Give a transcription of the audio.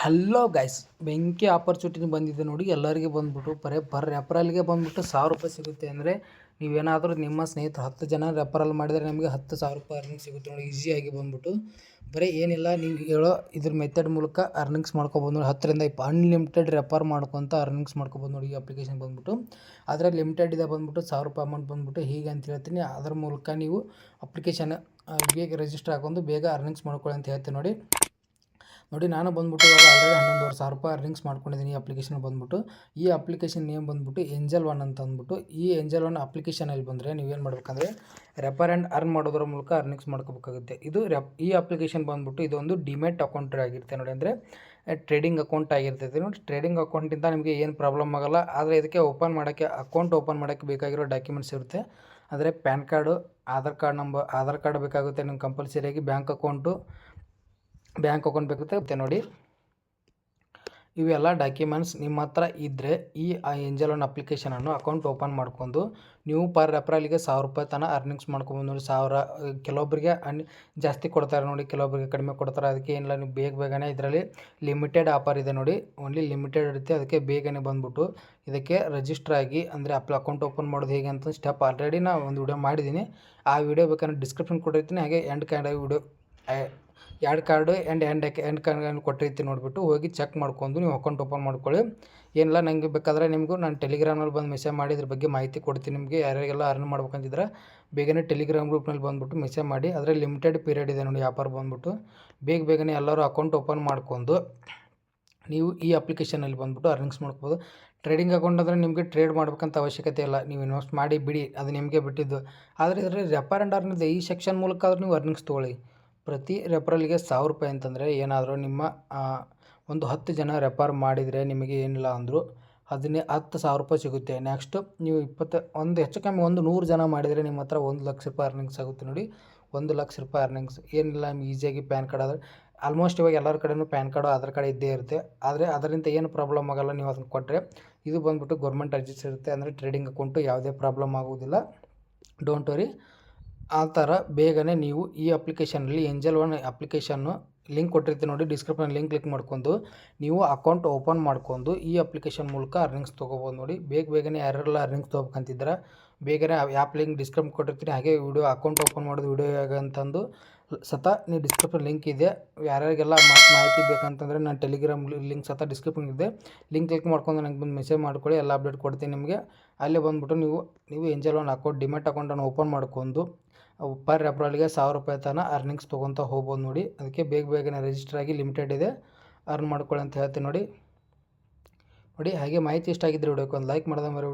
Hello guys ಬೆಂಕಿ opportunity ಬಂದಿದೆ ನೋಡಿ. ಎಲ್ಲರಿಗೆ ಬಂದ್ಬಿಟ್ಟು ಬರೀ ಪರ್ ರೆಫರಲ್ಗೆ ಬಂದ್ಬಿಟ್ಟು ಸಾವಿರ ರೂಪಾಯಿ ಸಿಗುತ್ತೆ ಅಂದರೆ ನೀವೇನಾದರೂ ನಿಮ್ಮ ಸ್ನೇಹಿತರು ಹತ್ತು ಜನ ರೆಫರಲ್ ಮಾಡಿದರೆ ನಿಮಗೆ ಹತ್ತು ಸಾವಿರ ರೂಪಾಯಿ ಅರ್ನಿಂಗ್ ಸಿಗುತ್ತೆ ನೋಡಿ. ಈಸಿಯಾಗಿ ಬಂದ್ಬಿಟ್ಟು ಬರೀ, ಏನಿಲ್ಲ, ನೀವು ಹೇಳೋ ಇದ್ರ ಮೆಥಡ್ ಮೂಲಕ ಅರ್ನಿಂಗ್ಸ್ ಮಾಡ್ಕೊಬೋದು ನೋಡಿ. ಹತ್ತರಿಂದ ಇಪ್ಪ ಅನ್ಲಿಮಿಟೆಡ್ ರೆಫರ್ ಮಾಡ್ಕೊತ ಅರ್ನಿಂಗ್ಸ್ ಮಾಡ್ಕೊಬೋದು ನೋಡಿ ಈ ಅಪ್ಲಿಕೇಶನ್ ಬಂದ್ಬಿಟ್ಟು. ಆದರೆ ಲಿಮಿಟೆಡ್ ಇದೆ ಬಂದ್ಬಿಟ್ಟು ಸಾವಿರ ರೂಪಾಯಿ ಅಮೌಂಟ್ ಬಂದ್ಬಿಟ್ಟು ಹೀಗೆ ಅಂತ ಹೇಳ್ತೀನಿ. ಅದ್ರ ಮೂಲಕ ನೀವು ಅಪ್ಲಿಕೇಶನ್ ಬೇಗ ರಿಜಿಸ್ಟರ್ ಹಾಕೊಂಡು ಬೇಗ ಅರ್ನಿಂಗ್ಸ್ ಮಾಡ್ಕೊಳ್ಳಿ ಅಂತ ಹೇಳ್ತೀನಿ ನೋಡಿ. ನೋಡಿ, ನಾನು ಬಂದ್ಬಿಟ್ಟು ಇವಾಗ ಆಲ್ರೆಡಿ ಹನ್ನೊಂದುವರೆ ಸಾವಿರ ರೂಪಾಯಿ ಅರ್ನಿಂಗ್ಸ್ ಮಾಡ್ಕೊಂಡಿದ್ದೀನಿ ಈ ಅಪ್ಲಿಕೇಶನ್ ಬಂದ್ಬಿಟ್ಟು. ಈ ಅಪ್ಲಿಕೇಶನ್ ನೇಮ್ ಬಂದ್ಬಿಟ್ಟು ಎಂಜಲ್ ಒನ್ ಅಂತ ಅಂದ್ಬಿಟ್ಟು. ಈ ಏಂಜಲ್ ಒನ್ ಅಪ್ಲಿಕೇಶನಲ್ಲಿ ಬಂದರೆ ನೀವೇನು ಮಾಡಬೇಕಂದ್ರೆ ರೆಫರ್ ಆ್ಯಂಡ್ ಅರ್ನ್ ಮಾಡೋದ್ರ ಮೂಲಕ ಅರ್ನಿಂಗ್ಸ್ ಮಾಡ್ಕೋಬೇಕಾಗುತ್ತೆ. ಇದು ರೆಪ್ ಈ ಅಪ್ಲಿಕೇಶನ್ ಬಂದ್ಬಿಟ್ಟು ಇದೊಂದು ಡಿಮೆಟ್ ಅಕೌಂಟ್ ಆಗಿರುತ್ತೆ ನೋಡಿ. ಅಂದರೆ ಟ್ರೇಡಿಂಗ್ ಅಕೌಂಟ್ ಆಗಿರ್ತೈತೆ ನೋಡಿ. ಟ್ರೇಡಿಂಗ್ ಅಕೌಂಟಿಂದ ನಿಮಗೆ ಏನು ಪ್ರಾಬ್ಲಮ್ ಆಗೋಲ್ಲ. ಆದರೆ ಇದಕ್ಕೆ ಓಪನ್ ಮಾಡೋಕ್ಕೆ ಅಕೌಂಟ್ ಓಪನ್ ಮಾಡೋಕ್ಕೆ ಬೇಕಾಗಿರೋ ಡಾಕ್ಯುಮೆಂಟ್ಸ್ ಇರುತ್ತೆ. ಅಂದರೆ PAN card Aadhaar card number Aadhaar card ಬೇಕಾಗುತ್ತೆ ನಿಮ್ಗೆ ಕಂಪಲ್ಸರಿಯಾಗಿ ಬ್ಯಾಂಕ್ ಅಕೌಂಟು ಬ್ಯಾಂಕ್ ಅಕೌಂಟ್ ಬೇಕಾಗುತ್ತೆ ನೋಡಿ. ಇವೆಲ್ಲ ಡಾಕ್ಯುಮೆಂಟ್ಸ್ ನಿಮ್ಮ ಹತ್ರ ಇದ್ದರೆ ಈ ಏಂಜಲ್ ಒನ್ ಅಪ್ಲಿಕೇಶನನ್ನು ಅಕೌಂಟ್ ಓಪನ್ ಮಾಡ್ಕೊಂಡು ನೀವು ಪರ್ ರೆಫರಲ್ಗೆ ಸಾವಿರ ರೂಪಾಯಿ ತನಕ ಅರ್ನಿಂಗ್ಸ್ ಮಾಡ್ಕೊಬೋದು ನೋಡಿ ಸಾವಿರ ಕೆಲವೊಬ್ಬರಿಗೆ ಅನ್, ಜಾಸ್ತಿ ಕೊಡ್ತಾರೆ ನೋಡಿ ಕೆಲವೊಬ್ಬರಿಗೆ ಕಡಿಮೆ ಕೊಡ್ತಾರೆ. ಅದಕ್ಕೆ ಏನಿಲ್ಲ, ನೀವು ಬೇಗ ಬೇಗನೆ ಇದರಲ್ಲಿ ಲಿಮಿಟೆಡ್ ಆಫರ್ ಇದೆ ನೋಡಿ. ಓನ್ಲಿ ಲಿಮಿಟೆಡ್ ಇರುತ್ತೆ, ಅದಕ್ಕೆ ಬೇಗನೆ ಬಂದ್ಬಿಟ್ಟು ಇದಕ್ಕೆ ರಿಜಿಸ್ಟರ್ ಆಗಿ, ಅಂದರೆ ಅಪ್ಲ, ಅಕೌಂಟ್ ಓಪನ್ ಮಾಡೋದು ಹೇಗೆ ಅಂತ ಸ್ಟೆಪ್ ಆಲ್ರೆಡಿ ನಾನು ಒಂದು ವಿಡಿಯೋ ಮಾಡಿದ್ದೀನಿ. ಆ ವಿಡಿಯೋ ಬೇಕಾದ್ರೆ ಡಿಸ್ಕ್ರಿಪ್ಷನ್ ಕೊಟ್ಟಿರ್ತೀನಿ, ಹಾಗೆ ಎಂಡ್ ಕ್ಯಾಂಡ್ ವಿಡಿಯೋ ಎರಡು card and end end card ಕೊಟ್ಟಿರ್ತೀನಿ ನೋಡಿಬಿಟ್ಟು ಹೋಗಿ ಚೆಕ್ ಮಾಡ್ಕೊಂಡು ನೀವು ಅಕೌಂಟ್ ಓಪನ್ ಮಾಡ್ಕೊಳ್ಳಿ. ಏನಿಲ್ಲ ನನಗೆ ಬೇಕಾದರೆ ನಿಮಗೂ ನಾನು ಟೆಲಿಗ್ರಾಮ್ನಲ್ಲಿ ಬಂದು ಮೆಸೇಜ್ ಮಾಡಿ ಇದ್ರ ಬಗ್ಗೆ ಮಾಹಿತಿ ಕೊಡ್ತೀನಿ ನಿಮಗೆ. ಯಾರ್ಯಾರಿಗೆಲ್ಲ ಅರ್ನ್ ಮಾಡ್ಬೇಕಂತಿದ್ರೆ ಬೇಗನೆ ಟೆಲಿಗ್ರಾಮ್ ಗ್ರೂಪ್ನಲ್ಲಿ ಬಂದುಬಿಟ್ಟು ಮೆಸೇಜ್ ಮಾಡಿ. ಅದರ ಲಿಮಿಟೆಡ್ ಪೀರಿಯಡ್ ಇದೆ ನೋಡಿ, ವ್ಯಾಪಾರ ಬಂದುಬಿಟ್ಟು. ಬೇಗ ಬೇಗನೆ ಎಲ್ಲರೂ ಅಕೌಂಟ್ ಓಪನ್ ಮಾಡ್ಕೊಂಡು ನೀವು ಈ ಅಪ್ಲಿಕೇಶನಲ್ಲಿ ಬಂದುಬಿಟ್ಟು ಅರ್ನಿಂಗ್ಸ್ ಮಾಡ್ಬೋದು ಟ್ರೇಡಿಂಗ್ ಅಕೌಂಟ್ ಅಂದರೆ ನಿಮಗೆ ಟ್ರೇಡ್ ಮಾಡ್ಬೇಕಂತ ಅವಶ್ಯಕತೆ ಇಲ್ಲ. ನೀವು ಇನ್ವೆಸ್ಟ್ ಮಾಡಿ ಬಿಡಿ, ಅದು ನಿಮಗೆ ಬಿಟ್ಟಿದ್ದು. ಆದರೆ ಇದರಲ್ಲಿ ರೆಫರ್ ಆ್ಯಂಡ್ ಇದೆ ಈ ಸೆಕ್ಷನ್ ಮೂಲಕ ಆದರೂ ನೀವು ಅರ್ನಿಂಗ್ಸ್ ತೊಗೊಳ್ಳಿ. ಪ್ರತಿ ರೆಫರಲ್ಗೆ ಸಾವಿರ ರೂಪಾಯಿ ಅಂತಂದರೆ ಏನಾದರೂ ನಿಮ್ಮ ಒಂದು ಹತ್ತು ಜನ ರೆಫರ್ ಮಾಡಿದರೆ ನಿಮಗೆ ಏನಿಲ್ಲ ಅಂದರೂ ಹದಿನೈ, ಹತ್ತು ಸಾವಿರ ರೂಪಾಯಿ ಸಿಗುತ್ತೆ. ನೆಕ್ಸ್ಟು ನೀವು ಇಪ್ಪತ್ತು, ಒಂದು ಹೆಚ್ಚು ಕಮ್ಮಿ ಒಂದು ನೂರು ಜನ ಮಾಡಿದರೆ ನಿಮ್ಮ ಹತ್ರ ಒಂದು ಲಕ್ಷ ರೂಪಾಯಿ ಅರ್ನಿಂಗ್ಸ್ ಆಗುತ್ತೆ ನೋಡಿ. ಒಂದು ಲಕ್ಷ ರೂಪಾಯಿ ಅರ್ನಿಂಗ್ಸ್ ಏನಿಲ್ಲ, ನಿಮ್ಗೆ ಈಸಿಯಾಗಿ ಪ್ಯಾನ್ ಕಾರ್ಡ್ ಆದರೆ ಆಲ್ಮೋಸ್ಟ್ ಇವಾಗ ಎಲ್ಲರ ಕಡೆಯೂ ಪ್ಯಾನ್ ಕಾರ್ಡು, ಆಧಾರ್ ಕಾರ್ಡ್ ಇದ್ದೇ ಇರುತ್ತೆ. ಆದರೆ ಅದರಿಂದ ಏನು ಪ್ರಾಬ್ಲಮ್ ಆಗೋಲ್ಲ, ನೀವು ಅದನ್ನು ಕೊಟ್ಟರೆ ಇದು ಬಂದುಬಿಟ್ಟು ಗೌರ್ಮೆಂಟ್ ಅರ್ಜಿಸ್ ಇರುತ್ತೆ. ಅಂದರೆ ಟ್ರೇಡಿಂಗ್ ಅಕೌಂಟು ಯಾವುದೇ ಪ್ರಾಬ್ಲಮ್ ಆಗೋದಿಲ್ಲ ಡೋಂಟ್ ವರಿ ಆ ಥರ ಬೇಗನೆ ನೀವು ಈ ಅಪ್ಲಿಕೇಶನಲ್ಲಿ ಏಂಜಲ್ ಒನ್ ಅಪ್ಲಿಕೇಶನ್ನು ಲಿಂಕ್ ಕೊಟ್ಟಿರ್ತೀನಿ ನೋಡಿ, ಡಿಸ್ಕ್ರಿಪ್ಷನ್ ಲಿಂಕ್ ಕ್ಲಿಕ್ ಮಾಡ್ಕೊಂಡು ನೀವು ಅಕೌಂಟ್ ಓಪನ್ ಮಾಡ್ಕೊಂಡು ಈ ಅಪ್ಲಿಕೇಶನ್ ಮೂಲಕ ಅರ್ನಿಂಗ್ಸ್ ತೊಗೋಬೋದು ನೋಡಿ. ಬೇಗ ಬೇಗನೆ ಯಾರೆಲ್ಲ ಅರ್ನಿಂಗ್ಸ್ ತೊಗೋಬೇಕಂತಿದ್ರೆ ಬೇಗನೆ ಆ್ಯಪ್ ಲಿಂಕ್ ಡಿಸ್ಕ್ರಿಪ್ ಕೊಟ್ಟಿರ್ತೀನಿ. ಹಾಗೆ ವಿಡಿಯೋ ಅಕೌಂಟ್ ಓಪನ್ ಮಾಡೋದು ವಿಡಿಯೋ ಅಂತಂದು ಸತ ನೀವು ಡಿಸ್ಕ್ರಿಪ್ಷನ್ ಲಿಂಕ್ ಇದೆ. ಯಾರ್ಯಾರಿಗೆಲ್ಲ ಮಾಹಿತಿ ಬೇಕಂತಂದರೆ ನಾನು ಟೆಲಿಗ್ರಾಮ್ ಲಿಂಕ್ ಸತ ಡಿಸ್ಕ್ರಿಪ್ಷನ್ ಇದೆ. ಲಿಂಕ್ ಕ್ಲಿಕ್ ಮಾಡ್ಕೊಂಡು ನನಗೆ ಬಂದು ಮೆಸೇಜ್ ಮಾಡ್ಕೊಳ್ಳಿ, ಎಲ್ಲ ಅಪ್ಡೇಟ್ ಕೊಡ್ತೀನಿ ನಿಮಗೆ. ಅಲ್ಲೇ ಬಂದುಬಿಟ್ಟು ನೀವು ನೀವು ಎಂಜಲ್ ಒನ್ ಅಕೌಂಟ್ ಡಿಮೆಟ್ ಅಕೌಂಟನ್ನು ಓಪನ್ ಮಾಡ್ಕೊಂಡು ಪರ್ ಅಪ್ರಾಲಿಗೆ ಸಾವಿರ ರೂಪಾಯಿ ತನಕ ಅರ್ನಿಂಗ್ಸ್ ತೊಗೊತ ಹೋಗ್ಬೋದು ನೋಡಿ. ಅದಕ್ಕೆ ಬೇಗ ಬೇಗನೆ ರಿಜಿಸ್ಟರ್ ಆಗಿ ಲಿಮಿಟೆಡ್ ಇದೆ. ಅರ್ನ್ ಮಾಡ್ಕೊಳ್ಳಿ ಅಂತ ಹೇಳ್ತೀನಿ ನೋಡಿ. ನೋಡಿ, ಹಾಗೆ ಮಾಹಿತಿ ಇಷ್ಟ ಆಗಿದ್ದರೆ ವಿಡಿಯೋಕ್ಕೆ ಒಂದು ಲೈಕ್ ಮಾಡ್ದೆ ಮರಿ